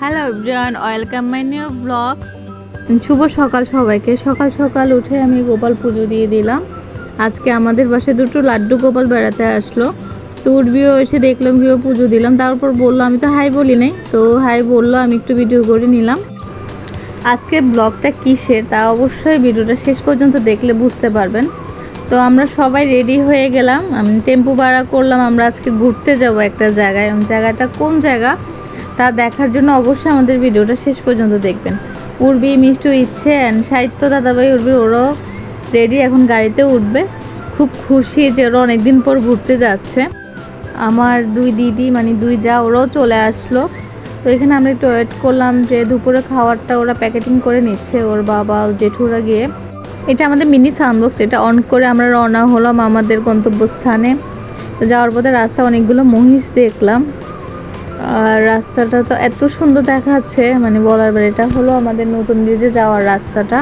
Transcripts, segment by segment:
Hello everyone welcome my new blog শুভ সকাল সবাইকে। সকাল সকাল উঠে আমি গোপাল পুজো দিয়ে দিলাম। আজকে আমাদের বাসায় দুটো লাড্ডু গোপাল বেড়াতে আসলো। তো উঠবিও এসে দেখলাম কিও পুজো দিলাম। তারপর বলল, আমি তো হাই বলি নাই। তো হাই বলল, আমি একটু ভিডিও করে নিলাম। আজকে ব্লগটা কিসের? তা অবশ্যই ভিডিওটা শেষ পর্যন্ত দেখলে বুঝতে পারবেন। তো আমরা সবাই রেডি হয়ে গেলাম। আমি টেম্পু ভাড়া করলাম। আমরা আজকে ঘুরতে যাব একটা জায়গায়। জায়গাটা কোন জায়গা? তা দেখার জন্য অবশ্যই আমাদের ভিডিওটা শেষ পর্যন্ত দেখবেন। উর্বি, মিষ্টু, ইচ্ছে অ্যান্ড সাহিত্য দাদাভাই, উর্বি, ওরাও রেডি এখন গাড়িতে উঠবে। খুব খুশি যে ওরা অনেকদিন পর ঘুরতে যাচ্ছে। আমার দুই দিদি মানে দুই যা, ওরাও চলে আসলো। তো এখানে আমরা একটু ওয়েট করলাম যে দুপুরে খাবারটা ওরা প্যাকেটিং করে নিচ্ছে, ওর বাবা জেঠুরা গিয়ে। এটা আমাদের মিনি সাউন্ডবক্স এটা অন করে আমরা রওনা হলাম আমাদের গন্তব্যস্থানে। যাওয়ার পথে রাস্তা অনেকগুলো মহিষ দেখলাম। আর রাস্তাটা তো এত সুন্দর দেখাচ্ছে মানে বলার বাইরে। এটা হলো আমাদের নতুন ব্রিজে যাওয়ার রাস্তাটা।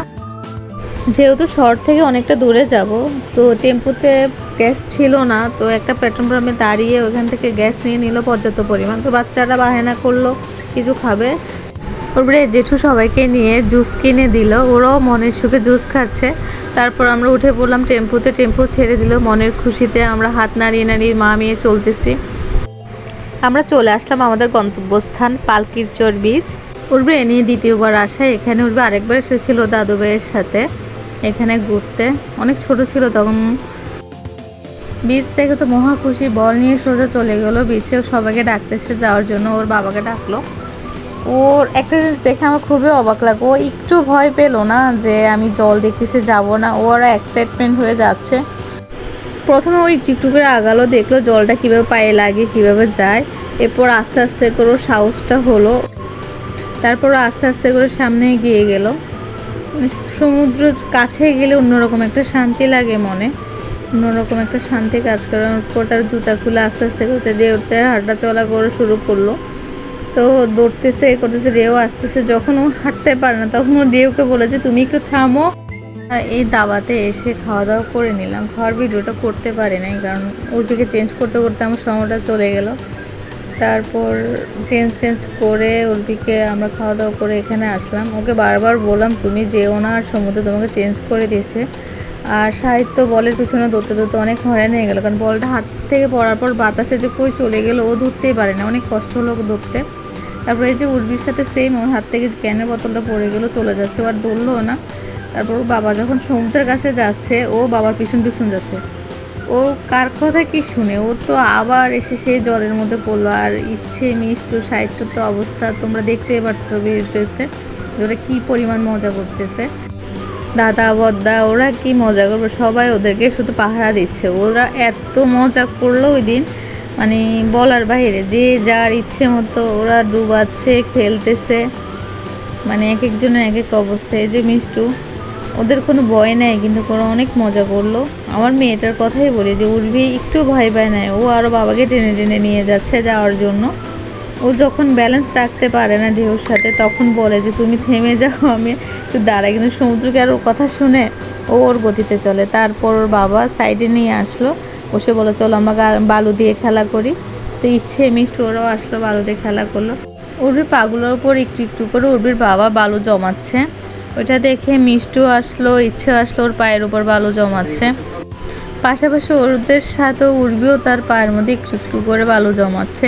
যেহেতু শহর থেকে অনেকটা দূরে যাব, তো টেম্পুতে গ্যাস ছিল না, তো একটা পেট্রোল পাম্পে দাঁড়িয়ে ওখান থেকে গ্যাস নিয়ে নিল পর্যাপ্ত পরিমাণ। তো বাচ্চারা বাহানা করল, কিছু খাবে। ওরপরে জেঠু সবাইকে নিয়ে জুস কিনে দিল। ওরাও মনের সুখে জুস খাচ্ছে। তারপর আমরা উঠে পড়লাম টেম্পুতে। টেম্পু ছেড়ে দিল মনের খুশিতে। আমরা হাত নাড়িয়ে নাড়িয়ে মা মেয়ে চলতেছি। আমরা চলে আসলাম আমাদের গন্তব্যস্থান পালকির চর বীচ উর্বে এ নিয়ে দ্বিতীয়বার আসা। এখানে উর্বে আরেকবার এসেছিল দাদু ভাইয়ের সাথে। এখানে ঘুরতে। অনেক ছোট ছিল তখন। বীচ থেকে তো মহা খুশি। বল নিয়ে সোজা চলে গেলো। বিচেও সবাইকে ডাকতেছে যাওয়ার জন্য। ওর বাবাকে ডাকলো। ওর একটা জিনিস দেখে আমার খুবই অবাক লাগল। ও একটু ভয় পেল না যে আমি জল দেখতেছি, যাব না। ওর এক্সাইটমেন্ট হয়ে যাচ্ছে। প্রথমে ওই একটু করে আগালো দেখল, জলটা কীভাবে পায়ে লাগে, কীভাবে যায়। এরপর আস্তে আস্তে করে সাহসটা হলো। তারপর আস্তে আস্তে করে সামনে এগিয়ে গেল। সমুদ্র কাছে গেলে অন্যরকম একটা শান্তি লাগে মনে। অন্যরকম একটা শান্তি কাজ করে। তার জুতা খুলে আস্তে আস্তে করতে রেউতে হাঁটা চলা করে শুরু করল। তো দৌড়তেছে, করতেছে, রেও আসতেছে। যখন ও হাঁটতে পারে না, তখন ও রেউকে বলেছে তুমি একটু থামো। এই দাবাতে এসে খাওয়া দাওয়া করে নিলাম। খাওয়ার ভিডিওটা করতে পারি নাই, কারণ ওটিকে চেঞ্জ করতে করতে আমার সময়টা চলে গেল। তারপর চেঞ্জ চেঞ্জ করে উর্বিকে আমরা খাওয়া দাওয়া করে এখানে আসলাম। ওকে বারবার বললাম, তুমি যেও না, আর সমুদ্র তোমাকে চেঞ্জ করে দিয়েছে। আর সাহিত্য বলের পিছনে দৌড়তে দৌড়তে অনেক হয়রান হয়ে গেলো, কারণ বলটা হাত থেকে পড়ার পর বাতাসে যে কই চলে গেলো, ও ধরতেই পারে না। অনেক কষ্ট হলো ধরতে। তারপরে এই যে উর্বির সাথে সেম ওর হাত থেকে ক্যানের বোতলটা পড়ে গেলো, চলে যাচ্ছে। ও আর দৌড়লো না। তারপর বাবা যখন সমুদ্রের কাছে যাচ্ছে, ও বাবার পিছন পিছন যাচ্ছে। ও কার কথা কি শুনে? ও তো আবার এসে সেই জলের মধ্যে পড়ল। আর ইচ্ছে, মিষ্টু সাহিত্য তো অবস্থা তোমরা দেখতেই পাচ্ছ ভিডিওতে ওরা কি পরিমাণ মজা করতেছে। দাদা, বদ্দা, ওরা কি মজা করবে? সবাই ওদেরকে শুধু পাহারা দিচ্ছে। ওরা এত মজা করল ওই দিন মানে বলার বাইরে যে যার ইচ্ছে মতো ওরা ডুবাচ্ছে, খেলতেছে মানে এক একজনের এক এক অবস্থা। এই যে মিষ্টু ওদের কোনো ভয় নেয় কিন্তু ওরা অনেক মজা করল। আমার মেয়েটার কথাই বলি যে উর্বি একটু ভয় পায় নাই। ও আরও বাবাকে টেনে টেনে নিয়ে যাচ্ছে যাওয়ার জন্য। ও যখন ব্যালেন্স রাখতে পারে না ঢেউর সাথে, তখন বলে যে, তুমি থেমে যাও, আমি একটু দাঁড়াই। কিন্তু সমুদ্রকে আর ওর কথা শুনে ও ওর গতিতে চলে। তারপর ওর বাবা সাইডে নিয়ে আসলো। বসে বলে, চলো আমরা বালু দিয়ে খেলা করি। তো ইচ্ছে মিষ্টি, ওরাও আসলো বালু দিয়ে খেলা করল। উর্বির পাগুলোর উপর একটু একটু করে উর্বির বাবা বালু জমাচ্ছে। ওইটা দেখে মিষ্টু আসলো, ইচ্ছে আসলো ওর পায়ের উপর বালু জমাচ্ছে। পাশাপাশি ওদের সাথে উর্বিও তার পায়ের মধ্যে একটু একটু করে বালু জমাচ্ছে।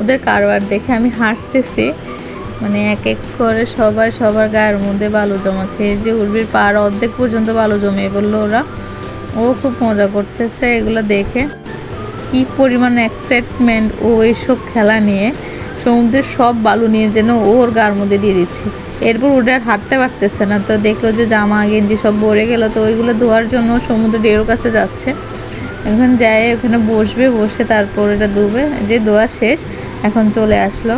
ওদের কারবার দেখে আমি হাসতেছি। মানে এক এক করে সবাই সবার গায়ের মধ্যে বালু জমাচ্ছে। এই যে উর্বির পার অর্ধেক পর্যন্ত বালু জমিয়ে পড়ল ওরা। ও খুব মজা করতেছে এগুলো দেখে। কি পরিমাণ এক্সাইটমেন্ট ও এইসব খেলা নিয়ে। সমুদ্রের সব বালু নিয়ে যেন ওর গার মধ্যে দিয়ে দিচ্ছে। এরপর ওটা আর হাঁটতে পারতেছে না, তো দেখল যে জামা, গেঞ্জি সব ভরে গেল, তো ওইগুলো ধোয়ার জন্য সমুদ্র ডেরোর কাছে যাচ্ছে। এখন যায়, ওখানে বসবে, বসে তারপর এটা ধুবে, যে ধোয়া শেষ, এখন চলে আসলো।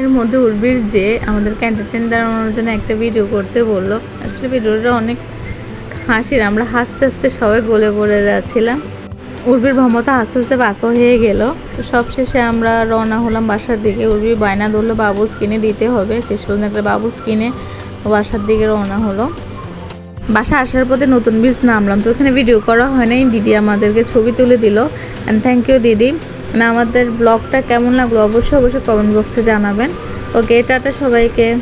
এর মধ্যে উর্বির যে আমাদেরকে এন্টারটেন দেওয়ানোর জন্য একটা ভিডিও করতে বলল। আসলে ভিডিওটা অনেক হাসির, আমরা হাসতে হাসতে সবাই গলে পড়ে যাচ্ছিলাম। উর্বির ভমতা আস্তে আস্তে বাঁকা হয়ে গেল। তো সবশেষে আমরা রওনা হলাম বাসার দিকে। উর্বি বায়না ধরলো বাবুস কিনে দিতে হবে। শেষ পর্যন্ত একটা বাবুস কিনে বাসার দিকে রওনা হলো। বাসা আসার পথে নতুন বীজ নামলাম। তো ওখানে ভিডিও করা হয় নাই। দিদি আমাদেরকে ছবি তুলে দিল। অ্যান্ড থ্যাংক ইউ দিদি। মানে আমাদের ব্লগটা কেমন লাগল অবশ্যই অবশ্যই কমেন্ট বক্সে জানাবেন। ওকে টাটা সবাইকে।